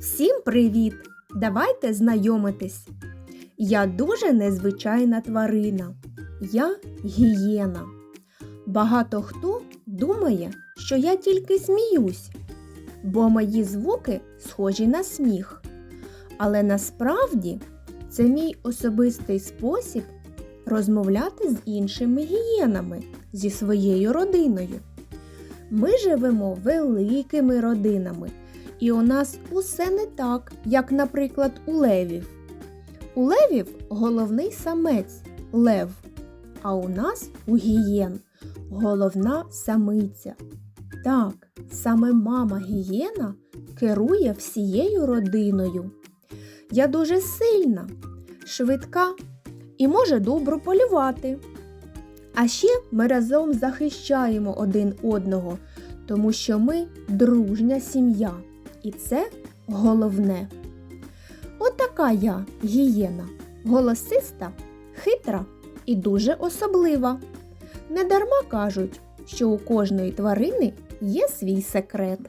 Всім привіт! Давайте знайомитись. Я дуже незвичайна тварина. Я гієна. Багато хто думає, що я тільки сміюсь, бо мої звуки схожі на сміх. Але насправді це мій особистий спосіб розмовляти з іншими гієнами зі своєю родиною. Ми живемо великими родинами, і у нас усе не так, як, наприклад, у левів. У левів головний самець лев, а у нас у гієн головна самиця. Так, саме мама гієна керує всією родиною. Я дуже сильна, швидка і може добре полювати. А ще ми разом захищаємо один одного, тому що ми дружня сім'я. І це головне. Отака я гієна, голосиста, хитра і дуже особлива. Недарма кажуть, що у кожної тварини є свій секрет.